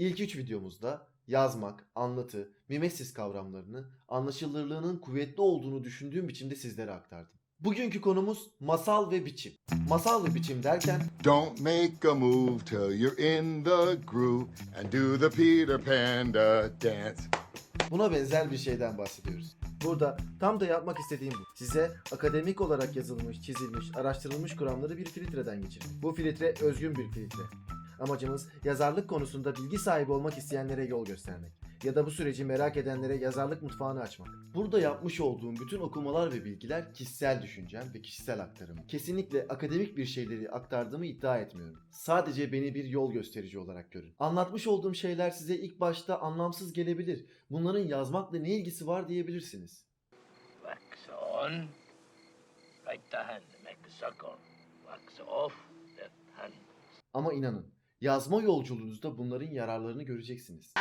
İlk üç videomuzda yazmak, anlatı, mimesis kavramlarını anlaşılırlığının kuvvetli olduğunu düşündüğüm biçimde sizlere aktardım. Bugünkü konumuz masal ve biçim. Masal ve biçim derken Don't make a move till you're in the groove and do the Peter Panda dance. Buna benzer bir şeyden bahsediyoruz. Burada tam da yapmak istediğim bu. Size akademik olarak yazılmış, çizilmiş, araştırılmış kuramları bir filtreden geçirmek. Bu filtre özgün bir filtre. Amacımız yazarlık konusunda bilgi sahibi olmak isteyenlere yol göstermek. Ya da bu süreci merak edenlere yazarlık mutfağını açmak. Burada yapmış olduğum bütün okumalar ve bilgiler kişisel düşüncem ve kişisel aktarımım. Kesinlikle akademik bir şeyleri aktardığımı iddia etmiyorum. Sadece beni bir yol gösterici olarak görün. Anlatmış olduğum şeyler size ilk başta anlamsız gelebilir. Bunların yazmakla ne ilgisi var diyebilirsiniz. Wax on, right the hand to make the circle. Wax off, left hand. Ama inanın, yazma yolculuğunuzda bunların yararlarını göreceksiniz.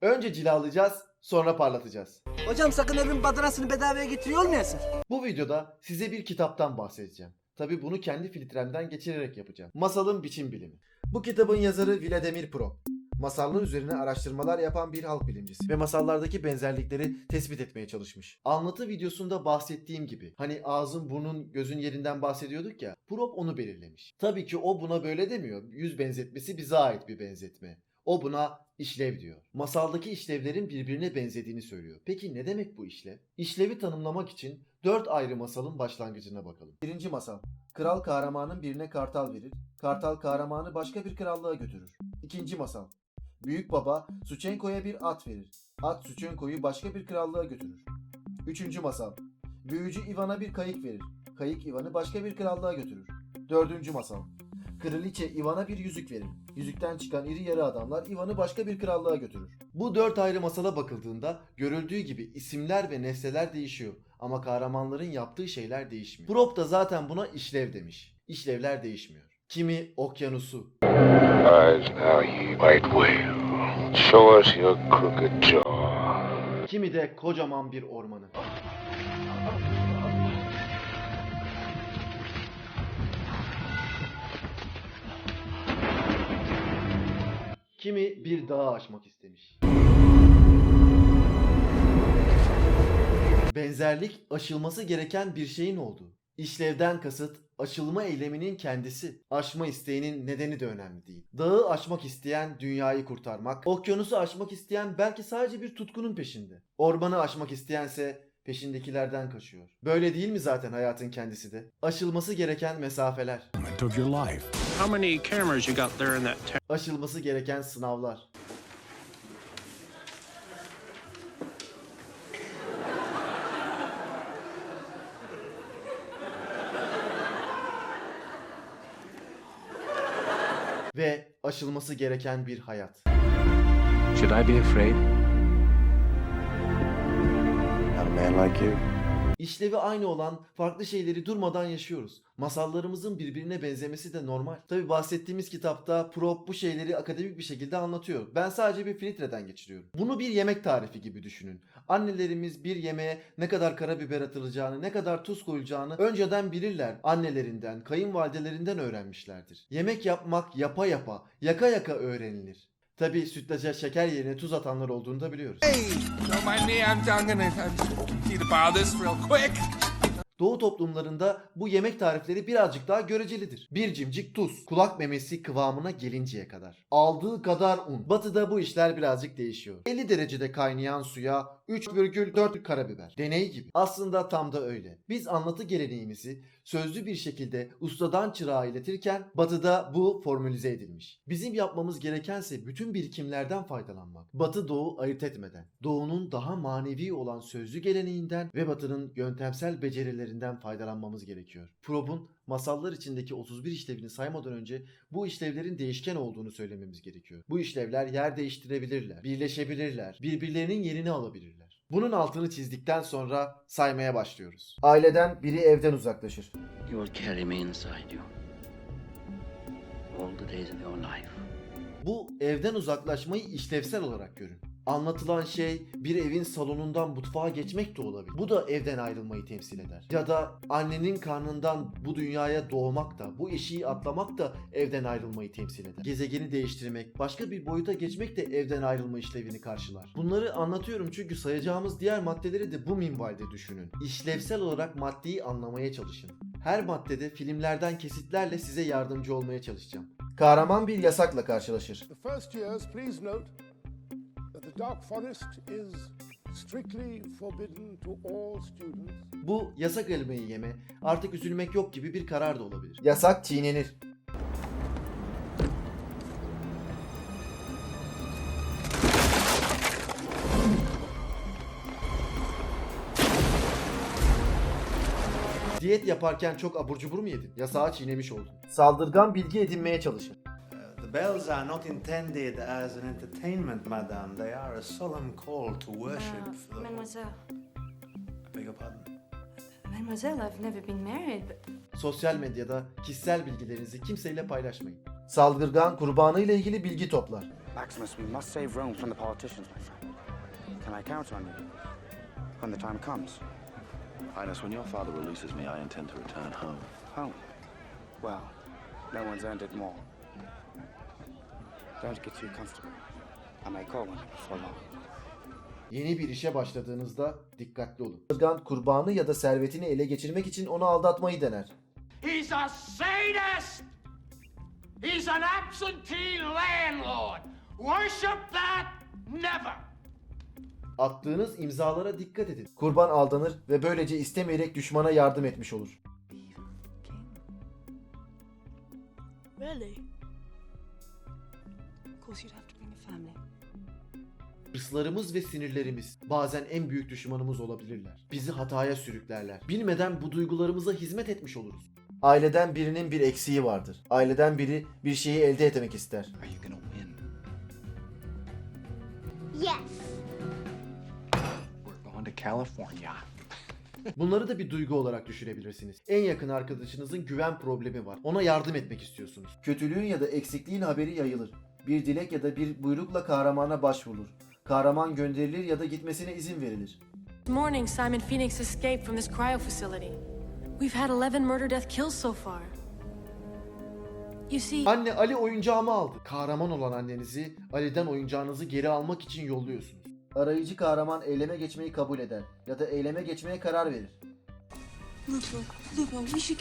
Önce cilalayacağız, sonra parlatacağız. Hocam sakın evin badanasını bedavaya getiriyor olmayasın. Bu videoda size bir kitaptan bahsedeceğim. Tabi bunu kendi filtremden geçirerek yapacağım. Masalın Biçim Bilimi. Bu kitabın yazarı Vladimir Pro. Masallar üzerine araştırmalar yapan bir halk bilimcisi ve masallardaki benzerlikleri tespit etmeye çalışmış. Anlatı videosunda bahsettiğim gibi hani ağzın burnun gözün yerinden bahsediyorduk ya Prop onu belirlemiş. Tabii ki o buna böyle demiyor. Yüz benzetmesi bize ait bir benzetme. O buna işlev diyor. Masaldaki işlevlerin birbirine benzediğini söylüyor. Peki ne demek bu işlev? İşlevi tanımlamak için dört ayrı masalın başlangıcına bakalım. Birinci masal. Kral kahramanın birine kartal verir. Kartal kahramanı başka bir krallığa götürür. İkinci masal. Büyük baba Suçenko'ya bir at verir. At Suçenko'yu başka bir krallığa götürür. Üçüncü masal. Büyücü Ivan'a bir kayık verir. Kayık Ivan'ı başka bir krallığa götürür. Dördüncü masal. Kraliçe Ivan'a bir yüzük verir. Yüzükten çıkan iri yarı adamlar Ivan'ı başka bir krallığa götürür. Bu dört ayrı masala bakıldığında görüldüğü gibi isimler ve nesneler değişiyor ama kahramanların yaptığı şeyler değişmiyor. Prop da zaten buna işlev demiş. İşlevler değişmiyor. Kimi okyanusu, kimi de kocaman bir ormanı. Kimi bir dağı aşmak istemiş. Benzerlik aşılması gereken bir şeyin olduğu. İşlevden kasıt aşılma eyleminin kendisi. Aşma isteğinin nedeni de önemli değil. Dağı aşmak isteyen dünyayı kurtarmak, okyanusu aşmak isteyen belki sadece bir tutkunun peşinde. Ormanı aşmak isteyense peşindekilerden kaçıyor. Böyle değil mi zaten hayatın kendisi de? Aşılması gereken mesafeler, of your life. How many cameras you got there in that town? aşılması gereken sınavlar. Ve aşılması gereken bir hayat. Should I be afraid? Not a man like you. İşlevi aynı olan farklı şeyleri durmadan yaşıyoruz. Masallarımızın birbirine benzemesi de normal. Tabi bahsettiğimiz kitapta Prop bu şeyleri akademik bir şekilde anlatıyor. Ben sadece bir filtreden geçiriyorum. Bunu bir yemek tarifi gibi düşünün. Annelerimiz bir yemeğe ne kadar karabiber atılacağını, ne kadar tuz koyulacağını önceden bilirler. Annelerinden, kayınvalidelerinden öğrenmişlerdir. Yemek yapmak yapa yapa, yaka yaka öğrenilir. Tabi sütlaca şeker yerine tuz atanlar olduğunu da biliyoruz. Don't mind me, I'm, I'm gonna uh, need to borrow this real quick. Doğu toplumlarında bu yemek tarifleri birazcık daha görecelidir. Bir cimcik tuz, kulak memesi kıvamına gelinceye kadar. Aldığı kadar un. Batıda bu işler birazcık değişiyor. 50 derecede kaynayan suya 3,4 karabiber. Deney gibi. Aslında tam da öyle. Biz anlatı geleneğimizi sözlü bir şekilde ustadan çırağa iletirken batıda bu formülize edilmiş. Bizim yapmamız gerekense bütün birikimlerden faydalanmak. Batı doğu ayırt etmeden. Doğunun daha manevi olan sözlü geleneğinden ve batının yöntemsel becerilerinden faydalanmamız gerekiyor. Prob'un masallar içindeki 31 işlevini saymadan önce bu işlevlerin değişken olduğunu söylememiz gerekiyor. Bu işlevler yer değiştirebilirler, birleşebilirler, birbirlerinin yerini alabilirler. Bunun altını çizdikten sonra saymaya başlıyoruz. Aileden biri evden uzaklaşır. You carry me inside you. All the days of your life. Bu evden uzaklaşmayı işlevsel olarak görün. Anlatılan şey bir evin salonundan mutfağa geçmek de olabilir. Bu da evden ayrılmayı temsil eder. Ya da annenin karnından bu dünyaya doğmak da, bu eşiği atlamak da evden ayrılmayı temsil eder. Gezegeni değiştirmek, başka bir boyuta geçmek de evden ayrılma işlevini karşılar. Bunları anlatıyorum çünkü sayacağımız diğer maddeleri de bu minvalde düşünün. İşlevsel olarak maddeyi anlamaya çalışın. Her maddede filmlerden kesitlerle size yardımcı olmaya çalışacağım. Kahraman bir yasakla karşılaşır. The first years, please note Dark Forest is strictly forbidden to all students. Bu yasak elmayı yeme, artık üzülmek yok gibi bir karar da olabilir. Yasak çiğnenir. Diyet yaparken çok abur cubur mu yedin? Yasağı çiğnemiş oldun. Saldırgan bilgi edinmeye çalışın. The bells are not intended as an entertainment, madame. They are a solemn call to worship Uh, for the... mademoiselle. I beg your pardon? Mademoiselle, I've never been married, but Sosyal medyada kişisel bilgilerinizi kimseyle paylaşmayın. Saldırgan kurbanı ile ilgili bilgi toplar. Maximus, we must save Rome from the politicians, my friend. Can I count on you when the time comes? Highness, when your father releases me, I intend to return home. Home. Well, no one's earned it more. Don't get too comfortable. I may call on you before long. Yeni bir işe başladığınızda dikkatli olun. Saldırgan kurbanı ya da servetini ele geçirmek için onu aldatmayı dener. He's a sadist! He's an absentee landlord! Worship that never! Attığınız imzalara dikkat edin. Kurban aldanır ve böylece istemeyerek düşmana yardım etmiş olur. really? Course, you'd have to bring a family. Hırslarımız ve sinirlerimiz bazen en büyük düşmanımız olabilirler. Bizi hataya sürüklerler. Bilmeden bu duygularımıza hizmet etmiş oluruz. Aileden birinin bir eksiği vardır. Aileden biri bir şeyi elde etmek ister. Are you gonna win? Yes. We're going to California. Bunları da bir duygu olarak düşünebilirsiniz. En yakın arkadaşınızın güven problemi var. Ona yardım etmek istiyorsunuz. Kötülüğün ya da eksikliğin haberi yayılır. Bir dilek ya da bir buyrukla kahramana başvurulur. Kahraman gönderilir ya da gitmesine izin verilir. This morning, Simon Phoenix escaped from this cryo facility. We've had 11 murder death kills so far. You see, Anne Ali oyuncağımı aldı. Kahraman olan annenizi Ali'den oyuncağınızı geri almak için yolluyorsunuz. Arayıcı kahraman eyleme geçmeyi kabul eder ya da eyleme geçmeye karar verir. Lupo, Lupo, we should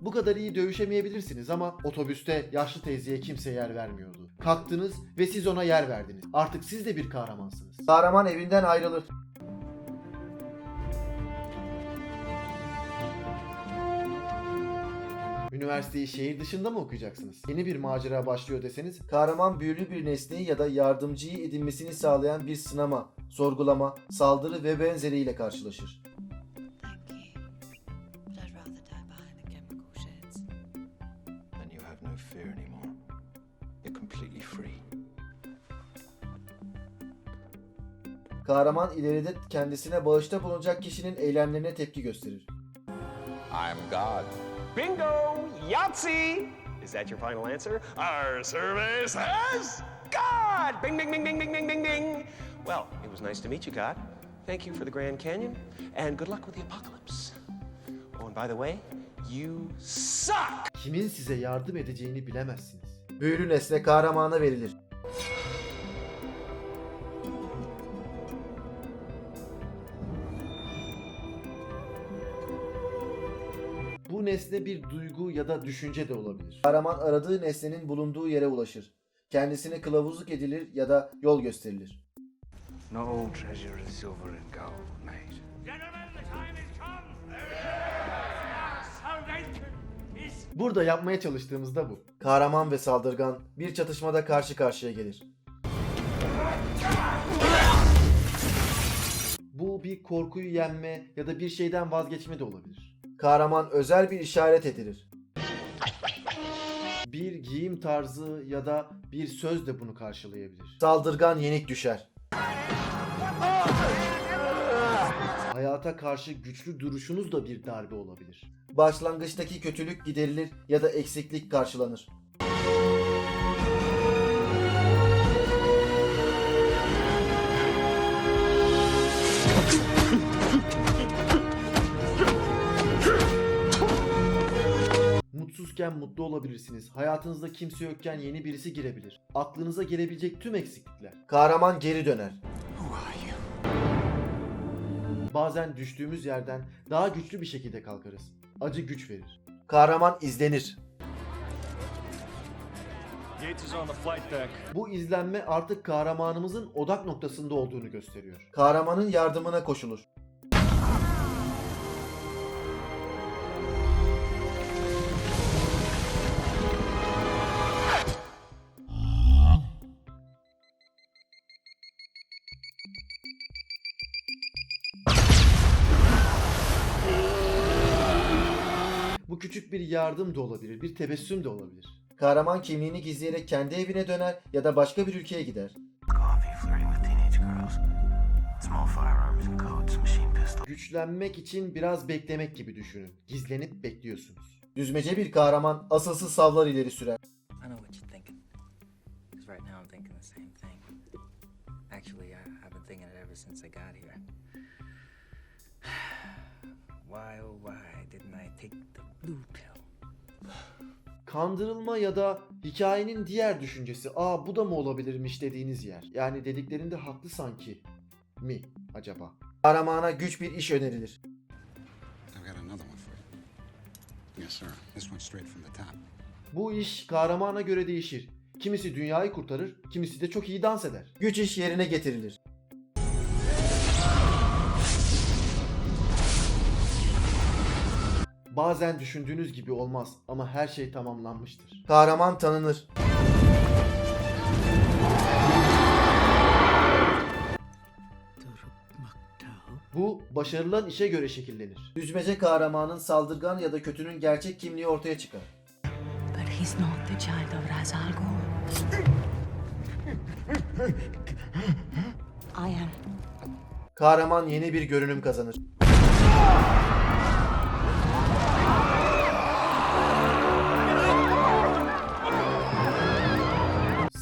Bu kadar iyi dövüşemeyebilirsiniz ama otobüste yaşlı teyzeye kimse yer vermiyordu. Kalktınız ve siz ona yer verdiniz. Artık siz de bir kahramansınız. Kahraman evinden ayrılır. Üniversiteyi şehir dışında mı okuyacaksınız? Yeni bir macera başlıyor deseniz, kahraman büyülü bir nesneyi ya da yardımcıyı edinmesini sağlayan bir sınama, sorgulama, saldırı ve benzeriyle karşılaşır. Kahraman ileride kendisine bağışta bulunacak kişinin eylemlerine tepki gösterir. I'm God. Bingo! Yahtzee! Is that your final answer? Our service has God! Bing, bing, bing, bing, bing, bing, bing, ding! Well, it was nice to meet you, God. Thank you for the Grand Canyon, and good luck with the apocalypse. Oh, and by the way, you suck! Kimin size yardım edeceğini bilemezsiniz. Büyülü nesne kahramana verilir. Bu nesne bir duygu ya da düşünce de olabilir. Kahraman aradığı nesnenin bulunduğu yere ulaşır. Kendisine kılavuzluk edilir ya da yol gösterilir. No treasure is silver and gold, mate. Gentlemen, the time has come! Burada yapmaya çalıştığımız da bu. Kahraman ve saldırgan bir çatışmada karşı karşıya gelir. Bu bir korkuyu yenme ya da bir şeyden vazgeçme de olabilir. Kahraman özel bir işaret edilir. Bir giyim tarzı ya da bir söz de bunu karşılayabilir. Saldırgan yenik düşer. Hayata karşı güçlü duruşunuz da bir darbe olabilir. Başlangıçtaki kötülük giderilir ya da eksiklik karşılanır. Mutsuzken mutlu olabilirsiniz. Hayatınızda kimse yokken yeni birisi girebilir. Aklınıza gelebilecek tüm eksiklikler. Kahraman geri döner. Bazen düştüğümüz yerden daha güçlü bir şekilde kalkarız. Acı güç verir. Kahraman izlenir. Bu izlenme artık kahramanımızın odak noktasında olduğunu gösteriyor. Kahramanın yardımına koşulur. Bu küçük bir yardım da olabilir, bir tebessüm de olabilir. Kahraman kimliğini gizleyerek kendi evine döner ya da başka bir ülkeye gider. Güçlenmek için biraz beklemek gibi düşünün. Gizlenip bekliyorsunuz. Düzmece bir kahraman asılsız savlar ileri sürer. I know what you're thinking. Because right now I'm thinking the same thing. Actually, I, I've been thinking it ever since I got here. why, oh, why didn't I take the? Kandırılma ya da hikayenin diğer düşüncesi aa bu da mı olabilirmiş dediğiniz yer. Yani dediklerinde haklı sanki mi acaba? Kahramana güç bir iş önerilir. Bu iş kahramana göre değişir. Kimisi dünyayı kurtarır, kimisi de çok iyi dans eder. Güç iş yerine getirilir. Bazen düşündüğünüz gibi olmaz ama her şey tamamlanmıştır. Kahraman tanınır. Bu başarılan işe göre şekillenir. Düzmece kahramanın saldırgan ya da kötünün gerçek kimliği ortaya çıkar. But he's not the child of Ra's al Ghul. I am. Kahraman yeni bir görünüm kazanır.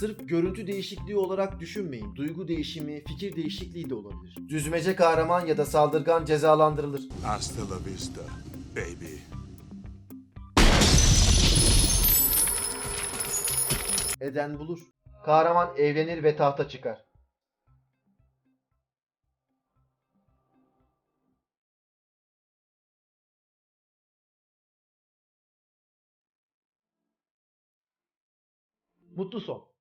Sırf görüntü değişikliği olarak düşünmeyin. Duygu değişimi, fikir değişikliği de olabilir. Düzmece kahraman ya da saldırgan cezalandırılır. Hasta la vista, baby. Eden bulur. Kahraman evlenir ve tahta çıkar. Mutlu son.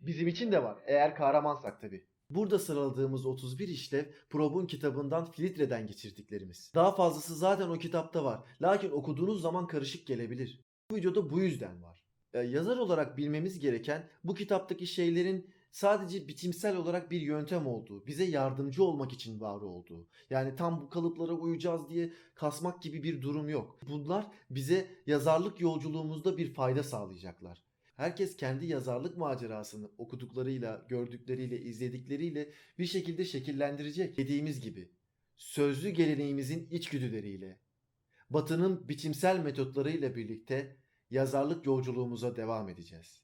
Bizim için de var. Eğer kahramansak tabi. Burada sıraladığımız 31 işlev Prob'un kitabından filtreden geçirdiklerimiz. Daha fazlası zaten o kitapta var. Lakin okuduğunuz zaman karışık gelebilir. Bu videoda bu yüzden var. Ee, yazar olarak bilmemiz gereken bu kitaptaki şeylerin sadece biçimsel olarak bir yöntem olduğu, bize yardımcı olmak için var olduğu. Yani tam bu kalıplara uyacağız diye kasmak gibi bir durum yok. Bunlar bize yazarlık yolculuğumuzda bir fayda sağlayacaklar. Herkes kendi yazarlık macerasını okuduklarıyla, gördükleriyle, izledikleriyle bir şekilde şekillendirecek. Dediğimiz gibi sözlü geleneğimizin içgüdüleriyle, Batı'nın biçimsel metotlarıyla birlikte yazarlık yolculuğumuza devam edeceğiz.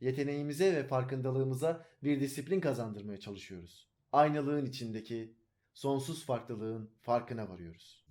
Yeteneğimize ve farkındalığımıza bir disiplin kazandırmaya çalışıyoruz. Aynalığın içindeki sonsuz farklılığın farkına varıyoruz.